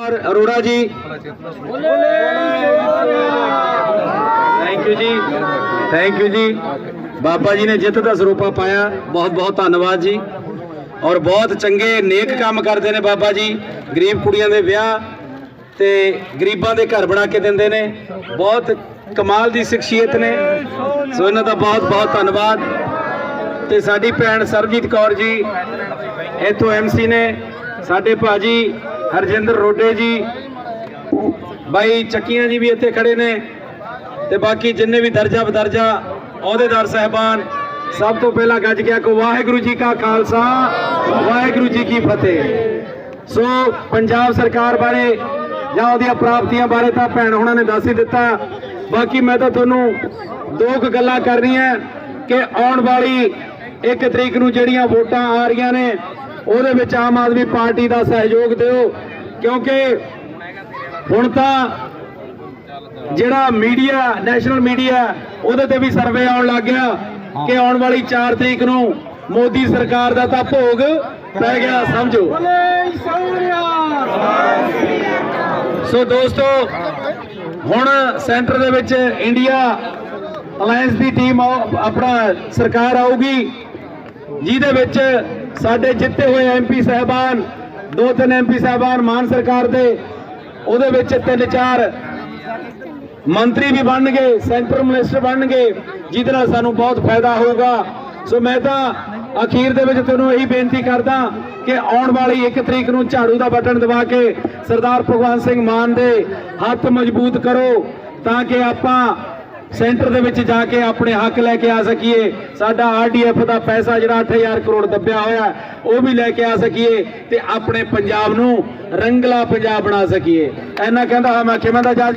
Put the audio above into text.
ਔਰ Arora ji. Thank you ji. Thank you ji. Baba ji ਨੇ ਜਿੱਤ ਦਾ ਸਰੂਪਾ ਪਾਇਆ। ਬਹੁਤ ਬਹੁਤ ਧੰਨਵਾਦ ਜੀ। ਔਰ ਬਹੁਤ ਚੰਗੇ ਨੇਕ ਕੰਮ ਕਰਦੇ ਨੇ ਬਾਬਾ ਜੀ। ਗਰੀਬ ਕੁੜੀਆਂ ਦੇ ਵਿਆਹ ਤੇ ਗਰੀਬਾਂ ਦੇ ਘਰ ਬਣਾ ਕੇ ਦਿੰਦੇ ਨੇ। ਬਹੁਤ ਕਮਾਲ ਦੀ ਸ਼ਖਸੀਅਤ ਨੇ। ਸੋ ਇਹਨਾਂ ਦਾ ਬਹੁਤ ਬਹੁਤ ਧੰਨਵਾਦ। ਤੇ ਸਾਡੀ ਭੈਣ ਸਰਬਜੀਤ ਕੌਰ ਜੀ, ਇੱਥੋਂ ਐਮਸੀ ਨੇ। ਸਾਡੇ ਭਾਜੀ ਹਰਜਿੰਦਰ ਰੋਡੇ ਜੀ। ਬਾਈ ਚੱਕੀਆਂ ਜੀ ਵੀ ਇੱਥੇ ਖੜੇ ਨੇ ਤੇ ਬਾਕੀ ਜਿੰਨੇ ਵੀ ਦਰਜਾ ਬਦਰਜਾ ਅਹੁਦੇਦਾਰ ਸਹਿਬਾਨ, ਸਭ ਤੋਂ ਪਹਿਲਾਂ ਗੱਜ ਗਿਆ ਕੋ ਵਾਹਿਗੁਰੂ ਜੀ ਕਾ ਖਾਲਸਾ, ਵਾਹਿਗੁਰੂ ਜੀ ਕੀ ਫਤਿਹ। ਸੋ ਪੰਜਾਬ ਸਰਕਾਰ ਬਾਰੇ ਜਾਂ ਉਹਦੀਆਂ ਪ੍ਰਾਪਤੀਆਂ ਬਾਰੇ ਤਾਂ ਭੈਣ ਹੁਣਾਂ ਨੇ ਦੱਸ ਹੀ ਦਿੱਤਾ। ਬਾਕੀ ਮੈਂ ਤਾਂ ਤੁਹਾਨੂੰ ਦੋ ਕੁ ਗੱਲਾਂ ਕਰਨੀਆਂ ਕਿ ਆਉਣ ਵਾਲੀ 1 ਤਰੀਕ ਨੂੰ ਜਿਹੜੀਆਂ ਵੋਟਾਂ ਆ ਰਹੀਆਂ ਨੇ ਉਹਦੇ ਵਿੱਚ ਆਮ ਆਦਮੀ ਪਾਰਟੀ ਦਾ ਸਹਿਯੋਗ ਦਿਓ ਕਿਉਂਕਿ ਹੁਣ ਤਾਂ ਜਿਹੜਾ ਮੀਡੀਆ ਨੈਸ਼ਨਲ ਮੀਡੀਆ ਉਹਦੇ ਤੇ ਵੀ ਸਰਵੇ ਆਉਣ ਲੱਗ ਗਿਆ ਕਿ ਆਉਣ ਵਾਲੀ 4 ਤਰੀਕ ਨੂੰ ਮੋਦੀ ਸਰਕਾਰ ਦਾ ਤਾਂ ਭੋਗ ਪੈ ਗਿਆ ਸਮਝੋ। ਸੋ ਦੋਸਤੋ ਹੁਣ ਸੈਂਟਰ ਦੇ ਵਿੱਚ ਇੰਡੀਆ ਅਲਾਈਅੰਸ ਦੀ ਟੀਮ ਆਪਣਾ ਸਰਕਾਰ ਆਊਗੀ ਜਿਹਦੇ ਵਿੱਚ ਸਾਡੇ ਜਿੱਤੇ ਹੋਏ ਐਮਪੀ ਸਹਿਬਾਨ, ਦੋ ਤਿੰਨ ਐਮਪੀ ਸਹਿਬਾਨ ਮਾਨ ਸਰਕਾਰ ਦੇ, ਉਹਦੇ ਵਿੱਚ ਤਿੰਨ ਚਾਰ ਮੰਤਰੀ ਵੀ ਬਣਨਗੇ, ਸੈਂਟਰ ਮਿਨਿਸਟਰ ਬਣਨਗੇ, ਜਿਹਦੇ ਨਾਲ ਸਾਨੂੰ ਬਹੁਤ ਫਾਇਦਾ ਹੋਊਗਾ। ਸੋ ਮੈਂ ਤਾਂ ਅਖੀਰ ਦੇ ਵਿੱਚ ਤੁਹਾਨੂੰ ਇਹੀ ਬੇਨਤੀ ਕਰਦਾ ਕਿ ਆਉਣ ਵਾਲੀ 1 ਤਰੀਕ ਨੂੰ ਝਾੜੂ ਦਾ ਬਟਨ ਦਬਾ ਕੇ ਸਰਦਾਰ ਭਗਵੰਤ ਸਿੰਘ ਮਾਨ ਦੇ ਹੱਥ ਮਜ਼ਬੂਤ ਕਰੋ, ਤਾਂ ਕਿ ਆਪਾਂ ਸੈਂਟਰ ਦੇ ਵਿੱਚ ਜਾ ਕੇ ਆਪਣੇ ਹੱਕ ਲੈ ਕੇ ਆ ਸਕੀਏ। ਸਾਡਾ ਆਰਡੀਐਫ ਦਾ ਪੈਸਾ ਜਿਹੜਾ 8000 ਕਰੋੜ ਦੱਬਿਆ ਹੋਇਆ ਉਹ ਵੀ ਲੈ ਕੇ ਆ ਸਕੀਏ ਤੇ ਆਪਣੇ ਪੰਜਾਬ ਨੂੰ ਰੰਗਲਾ ਪੰਜਾਬ ਬਣਾ ਸਕੀਏ। ਐਨਾ ਕਹਿੰਦਾ ਹਾਂ ਮੈਂ, ਕਿਵੇਂ ਦਾ